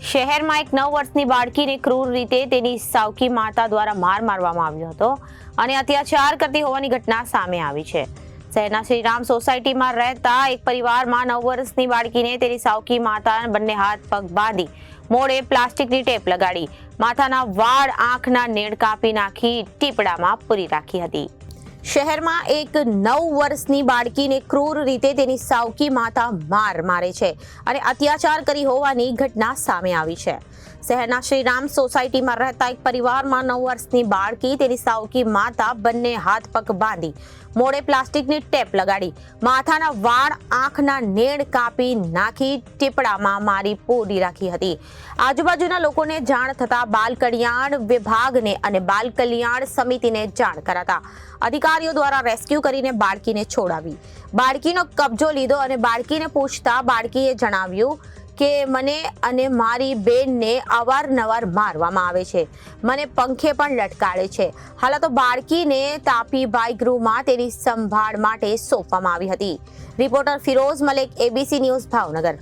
શહેરમાં એક નવ વર્ષની બાળકીને ક્રૂર રીતે તેની સાવકી માતા દ્વારા માર મારવામાં આવ્યો હતો અને અત્યાચાર કરતી હોવાની ઘટના સામે આવી છે. શહેરના શ્રીરામ સોસાયટીમાં રહેતા એક પરિવારમાં નવ વર્ષની બાળકીને તેની સાવકી માતા બંને હાથ પગ બાંધી મોડે પ્લાસ્ટિકની ટેપ લગાડી માથાના વાળ, આંખના નેડ કાપી નાખી ટીપડામાં પૂરી રાખી હતી. શહેરમાં એક નવ વર્ષની બાળકીને ક્રૂર રીતે તેની સાવકી માતા માર મારે છે અને અત્યાચાર કરી હોવાની ઘટના સામે આવી છે. શહેરના શ્રીરામ સોસાયટીમાં રહેતા એક પરિવારમાં નવ વર્ષની બાળકી તેની સાવકી માતા બંને હાથ પગ બાંધી મોડે પ્લાસ્ટિકની ટેપ લગાડી માથાના વાળ, આંખના નેણ કાપી નાખી ટીપડામાં મારી પૂરી રાખી હતી. આજુબાજુના લોકોને જાણ થતા બાલ કલ્યાણ વિભાગને અને બાલ કલ્યાણ સમિતિને જાણ કરાતા અધિકારીઓ દ્વારા રેસ્ક્યુ કરીને બાળકીને છોડાવી. બાળકીનો કબજો લીધો અને બાળકીને પૂછતા બાળકીએ જણાવ્યું કે મને અને મારી બેનને અવારનવાર મારવામાં આવે છે. મને પંખે પણ લટકાડે છે. હાલ તો બાળકીને તાપીભાઈ ગૃહમાં તેની સંભાળ માટે સોંપવામાં આવી હતી. Reporter Firoz Malek ABC news Bhavnagar.